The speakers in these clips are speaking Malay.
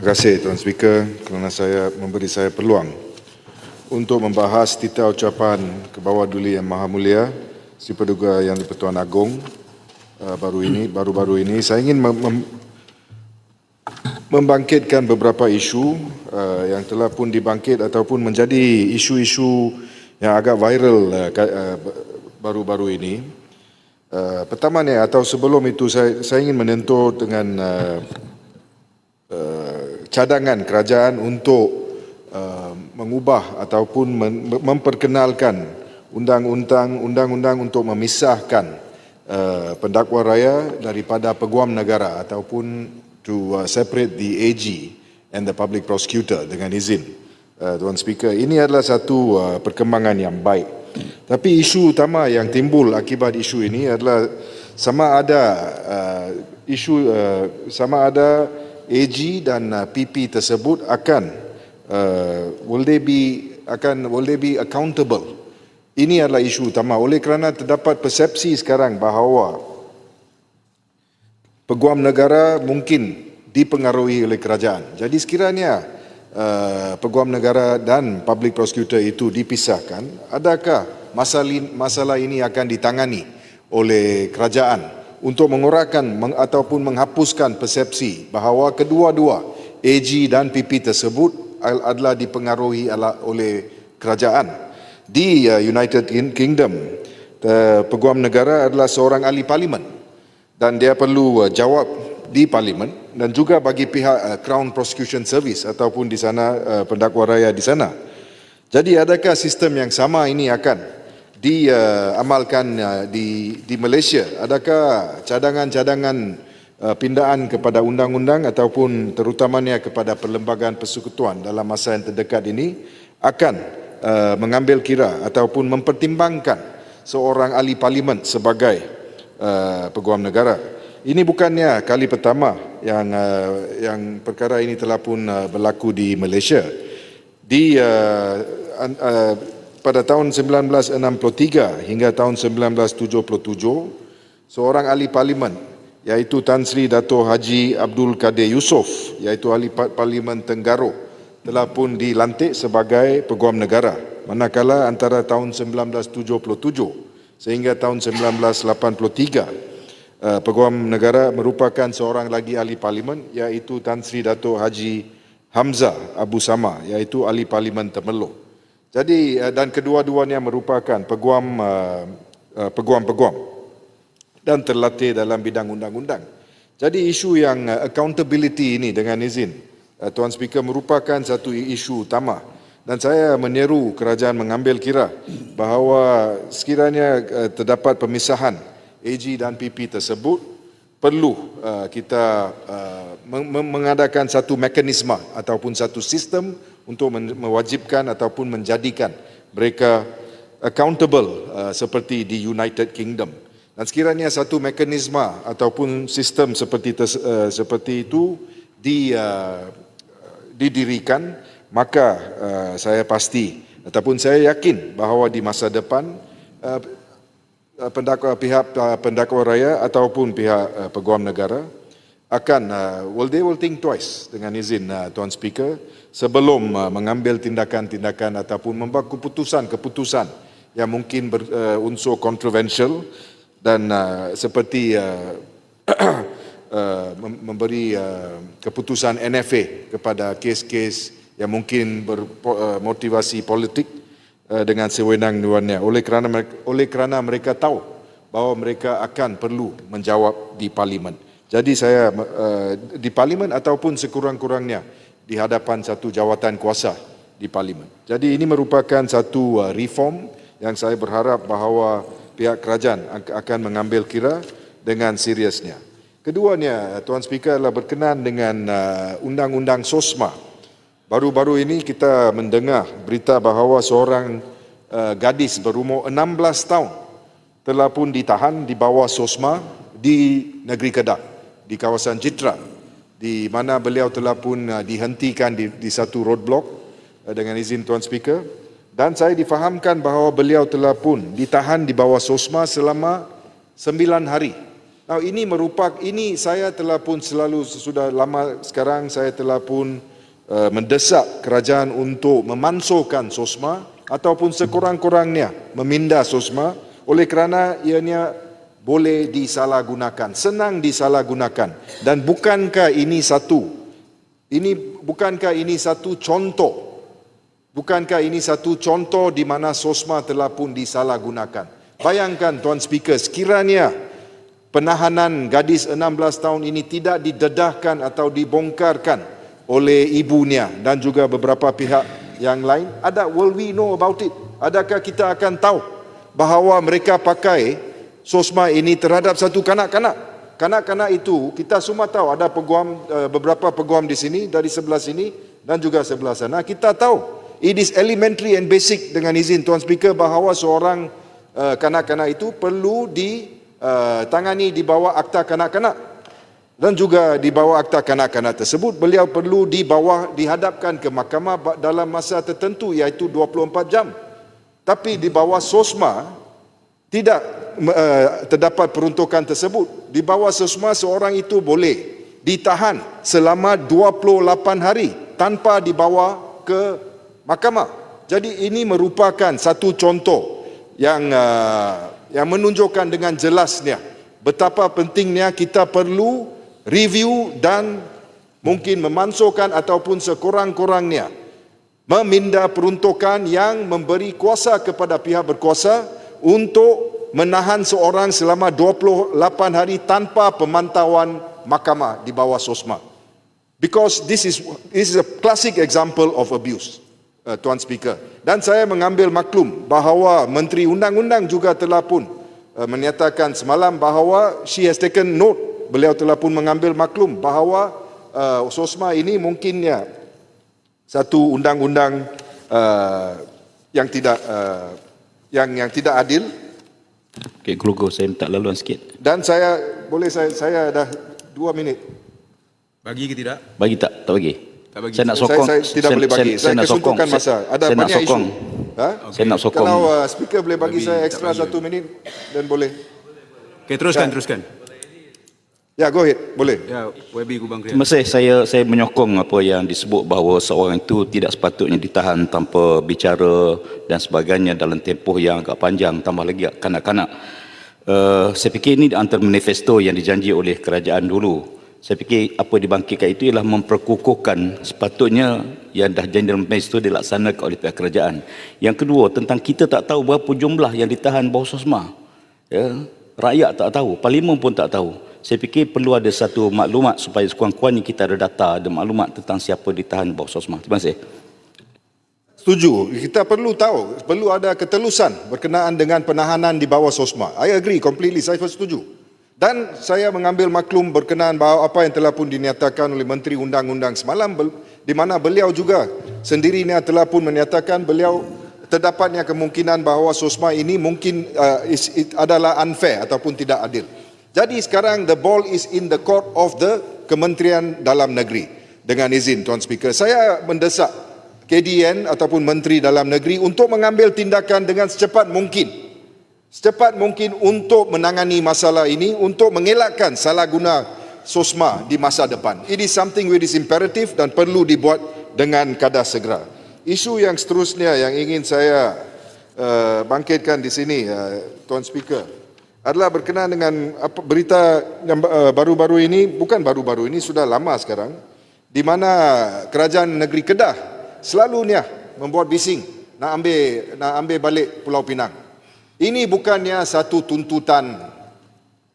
Terima kasih Tuan Speaker kerana saya memberi saya peluang untuk membahas tita ucapan ke bawah duli yang maha mulia si Peduga Yang di-Pertuan Agong uh, baru ini baru-baru ini saya ingin mem- mem- membangkitkan beberapa isu uh, yang telah pun dibangkit ataupun menjadi isu-isu yang agak viral uh, baru-baru ini. Pertama ni atau sebelum itu saya saya ingin menentu dengan uh, cadangan kerajaan untuk uh, mengubah ataupun memperkenalkan undang-undang undang-undang untuk memisahkan uh, pendakwa raya daripada peguam negara ataupun to uh, separate the AG and the public prosecutor dengan izin uh, Tuan Speaker. Ini adalah satu uh, perkembangan yang baik. Tapi isu utama yang timbul akibat isu ini adalah sama ada uh, isu uh, sama ada AG dan uh, PP tersebut akan uh, will they be akan will they be accountable? Ini adalah isu utama. Oleh kerana terdapat persepsi sekarang bahawa peguam negara mungkin dipengaruhi oleh kerajaan. Jadi sekiranya uh, peguam negara dan public prosecutor itu dipisahkan, adakah masalah, masalah ini akan ditangani oleh kerajaan untuk mengurangkan meng, ataupun menghapuskan persepsi bahawa kedua-dua AG dan PP tersebut adalah dipengaruhi oleh kerajaan. Di uh, United Kingdom, uh, peguam negara adalah seorang ahli parlimen dan dia perlu uh, jawab di parlimen dan juga bagi pihak Crown Prosecution Service ataupun di sana pendakwa raya di sana. Jadi adakah sistem yang sama ini akan diamalkan uh, di di Malaysia? Adakah cadangan-cadangan uh, pindaan kepada undang-undang ataupun terutamanya kepada perlembagaan persekutuan dalam masa yang terdekat ini akan uh, mengambil kira ataupun mempertimbangkan seorang ahli parlimen sebagai uh, peguam negara? Ini bukannya kali pertama yang uh, yang perkara ini telah pun uh, berlaku di Malaysia. Di uh, uh, pada tahun 1963 hingga tahun 1977, seorang ahli parlimen iaitu Tan Sri Dato Haji Abdul Kadir Yusof iaitu ahli parlimen Tenggaro telah pun dilantik sebagai peguam negara. Manakala antara tahun 1977 sehingga tahun 1983 Uh, Peguam Negara merupakan seorang lagi ahli parlimen iaitu Tan Sri Dato Haji Hamzah Abu Sama iaitu ahli parlimen Temerloh. Jadi uh, dan kedua-duanya merupakan peguam uh, peguam-peguam dan terlatih dalam bidang undang-undang. Jadi isu yang accountability ini dengan izin Tuan Speaker merupakan satu isu utama dan saya menyeru kerajaan mengambil kira bahawa sekiranya terdapat pemisahan AG dan PP tersebut perlu kita mengadakan satu mekanisme ataupun satu sistem untuk mewajibkan ataupun menjadikan mereka accountable uh, seperti di United Kingdom. Dan sekiranya satu mekanisme ataupun sistem seperti uh, seperti itu di uh, didirikan maka uh, saya pasti ataupun saya yakin bahawa di masa depan uh, pendakwa pihak pendakwa raya ataupun pihak uh, peguam negara akan uh, will they will think twice dengan izin uh, tuan speaker sebelum uh, mengambil tindakan-tindakan ataupun membuat keputusan-keputusan yang mungkin berunsur uh, kontroversial dan uh, seperti uh, uh, memberi uh, keputusan NFA kepada kes-kes yang mungkin bermotivasi politik Eh, dengan sewenang-wenangnya oleh kerana mereka, oleh kerana mereka tahu bahawa mereka akan perlu menjawab di parlimen. Jadi saya uh, di parlimen ataupun sekurang-kurangnya di hadapan satu jawatan kuasa di parlimen. Jadi ini merupakan satu uh, reform yang saya berharap bahawa pihak kerajaan akan mengambil kira dengan seriusnya. Keduanya, Tuan Speaker adalah berkenaan dengan uh, undang-undang SOSMA Baru-baru ini kita mendengar berita bahawa seorang uh, gadis berumur 16 tahun telah pun ditahan di bawah SOSMA di negeri Kedah, di kawasan Jitra, di mana beliau telah pun uh, dihentikan di, di satu roadblock uh, dengan izin Tuan Speaker. Dan saya difahamkan bahawa beliau telah pun ditahan di bawah SOSMA selama 9 hari Now ini merupakan ini saya telah pun selalu sudah lama sekarang saya telah pun uh, mendesak kerajaan untuk memansuhkan SOSMA ataupun sekurang-kurangnya meminda SOSMA oleh kerana ianya boleh disalahgunakan, senang disalahgunakan dan bukankah ini satu ini bukankah ini satu contoh Bukankah ini satu contoh di mana SOSMA telah pun disalahgunakan? Bayangkan Tuan Speaker, sekiranya penahanan gadis 16 tahun ini tidak didedahkan atau dibongkarkan oleh ibunya dan juga beberapa pihak yang lain, ada will we know about it? Adakah kita akan tahu bahawa mereka pakai SOSMA ini terhadap satu kanak-kanak? Kanak-kanak itu kita semua tahu ada peguam eh, beberapa peguam di sini dari sebelah sini dan juga sebelah sana. Kita tahu It is elementary and basic dengan izin Tuan Speaker bahawa seorang uh, kanak-kanak itu perlu ditangani uh, di bawah akta kanak-kanak dan juga di bawah akta kanak-kanak tersebut beliau perlu di bawah dihadapkan ke mahkamah dalam masa tertentu iaitu 24 jam. Tapi di bawah SOSMA tidak uh, terdapat peruntukan tersebut. Di bawah SOSMA seorang itu boleh ditahan selama 28 hari tanpa dibawa ke mahkamah. Jadi ini merupakan satu contoh yang uh, yang menunjukkan dengan jelasnya betapa pentingnya kita perlu review dan mungkin memansuhkan ataupun sekurang-kurangnya meminda peruntukan yang memberi kuasa kepada pihak berkuasa untuk menahan seorang selama 28 hari tanpa pemantauan mahkamah di bawah SOSMA. Because this is this is a classic example of abuse uh, Tuan Speaker. Dan saya mengambil maklum bahawa Menteri Undang-Undang juga telah pun uh, menyatakan semalam bahawa she has taken note, beliau telah pun mengambil maklum bahawa uh, SOSMA ini mungkinnya satu undang-undang uh, yang tidak uh, yang yang tidak adil. Okey, keluarga saya minta laluan sikit. Dan saya boleh saya saya dah dua minit. Bagi ke tidak? Bagi tak? Tak bagi. Tak bagi. Saya nak Saya, sokong. saya tidak boleh bagi. Saya, saya nak sokong. kesuntukan masa. Ada saya nak banyak sokong. isu. Ha? Saya nak sokong. Kalau uh, speaker boleh bagi Bagi, saya tak ekstra bagi. satu minit dan boleh. Okey, teruskan, teruskan. Ya, go ahead. Boleh. Ya, YB Kubang Krian. Terima kasih. Saya saya menyokong apa yang disebut bahawa seorang itu tidak sepatutnya ditahan tanpa bicara dan sebagainya dalam tempoh yang agak panjang tambah lagi kanak-kanak. Uh, saya fikir ini antara manifesto yang dijanji oleh kerajaan dulu. Saya fikir apa dibangkitkan itu ialah memperkukuhkan sepatutnya yang dah janji dalam manifesto dilaksanakan oleh pihak kerajaan. Yang kedua tentang kita tak tahu berapa jumlah yang ditahan bawah sosma. Ya, rakyat tak tahu, parlimen pun tak tahu. Saya fikir perlu ada satu maklumat supaya sekurang-kurangnya kita ada data, ada maklumat tentang siapa ditahan bawah sosma. Terima kasih. Setuju. Kita perlu tahu, perlu ada ketelusan berkenaan dengan penahanan di bawah SOSMA. I agree completely, saya setuju. Dan saya mengambil maklum berkenaan bahawa apa yang telah pun dinyatakan oleh Menteri Undang-Undang semalam di mana beliau juga sendirinya telah pun menyatakan beliau terdapatnya kemungkinan bahawa SOSMA ini mungkin uh, is, it adalah unfair ataupun tidak adil. Jadi sekarang the ball is in the court of the Kementerian Dalam Negeri. Dengan izin Tuan Speaker, saya mendesak KDN ataupun Menteri Dalam Negeri untuk mengambil tindakan dengan secepat mungkin. Secepat mungkin untuk menangani masalah ini, untuk mengelakkan salah guna SOSMA di masa depan. It is something which is imperative dan perlu dibuat dengan kadar segera. Isu yang seterusnya yang ingin saya uh, bangkitkan di sini, uh, Tuan Speaker, adalah berkenaan dengan apa, berita yang uh, baru-baru ini, bukan baru-baru ini, sudah lama sekarang, di mana kerajaan negeri Kedah selalunya membuat bising nak ambil nak ambil balik Pulau Pinang. Ini bukannya satu tuntutan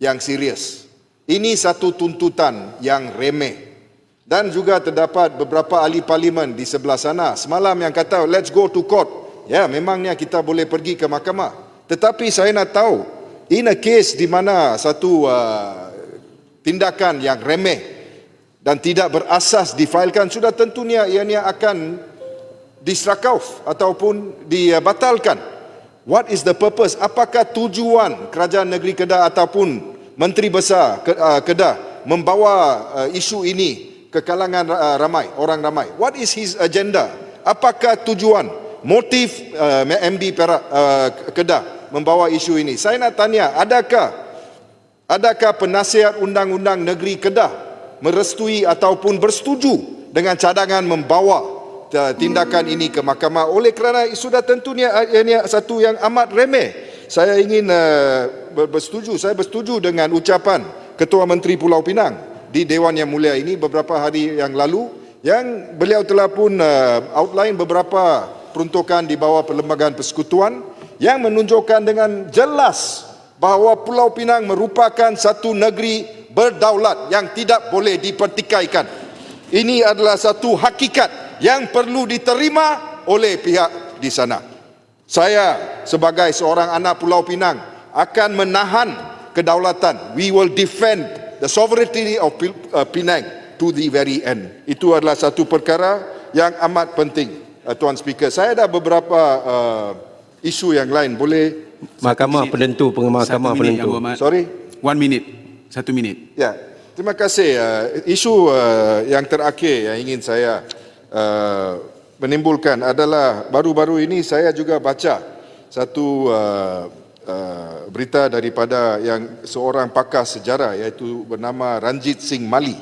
yang serius. Ini satu tuntutan yang remeh. Dan juga terdapat beberapa ahli parlimen di sebelah sana semalam yang kata let's go to court. Ya, memangnya kita boleh pergi ke mahkamah. Tetapi saya nak tahu in a case di mana satu uh, tindakan yang remeh dan tidak berasas difailkan sudah tentunya ianya akan disrakauf ataupun dibatalkan. What is the purpose? Apakah tujuan kerajaan negeri Kedah ataupun Menteri Besar uh, Kedah membawa uh, isu ini ke kalangan uh, ramai, orang ramai? What is his agenda? Apakah tujuan, motif MB Perak Kedah membawa isu ini? Saya nak tanya, adakah Adakah penasihat undang-undang negeri Kedah merestui ataupun bersetuju dengan cadangan membawa uh, tindakan ini ke mahkamah oleh kerana sudah tentunya uh, ini satu yang amat remeh. Saya ingin uh, ber- bersetuju, saya bersetuju dengan ucapan Ketua Menteri Pulau Pinang di Dewan Yang Mulia ini beberapa hari yang lalu yang beliau telah pun uh, outline beberapa peruntukan di bawah Perlembagaan Persekutuan yang menunjukkan dengan jelas bahawa Pulau Pinang merupakan satu negeri berdaulat yang tidak boleh dipertikaikan. Ini adalah satu hakikat yang perlu diterima oleh pihak di sana. Saya sebagai seorang anak Pulau Pinang akan menahan kedaulatan. We will defend the sovereignty of Pil- uh, to the very end. Itu adalah satu perkara yang amat penting. Uh, Tuan Speaker, saya ada beberapa uh, isu yang lain. Boleh Mahkamah penentu, pengemahkamah minit, Yang penentu. Berhormat. sorry? One minute. Satu minit. Ya, terima kasih. Uh, isu uh, yang terakhir yang ingin saya uh, menimbulkan adalah baru-baru ini saya juga baca satu uh, uh, berita daripada yang seorang pakar sejarah iaitu bernama Ranjit Singh Mali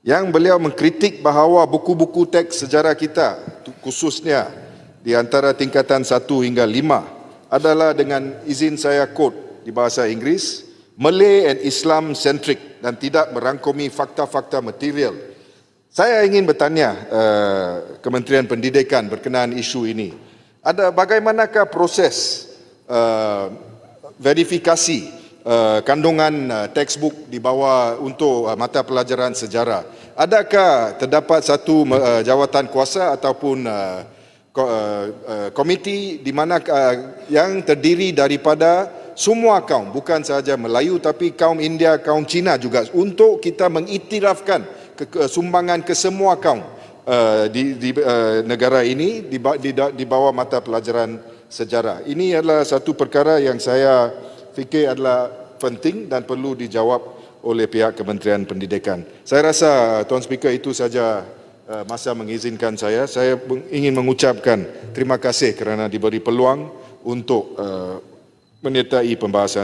yang beliau mengkritik bahawa buku-buku teks sejarah kita khususnya di antara tingkatan 1 hingga 5 adalah dengan izin saya quote di bahasa Inggeris Malay and Islam centric dan tidak merangkumi fakta-fakta material. Saya ingin bertanya uh, Kementerian Pendidikan berkenaan isu ini. Ada bagaimanakah proses uh, verifikasi uh, kandungan uh, textbook di bawah untuk uh, mata pelajaran sejarah. Adakah terdapat satu uh, jawatan kuasa ataupun uh, komiti di mana uh, yang terdiri daripada semua kaum bukan sahaja Melayu tapi kaum India, kaum Cina juga untuk kita mengiktirafkan sumbangan ke semua kaum di, di negara ini di, di, di bawah mata pelajaran sejarah. Ini adalah satu perkara yang saya fikir adalah penting dan perlu dijawab oleh pihak Kementerian Pendidikan. Saya rasa Tuan Speaker itu saja masa mengizinkan saya. Saya ingin mengucapkan terima kasih kerana diberi peluang untuk uh, menyertai pembahasan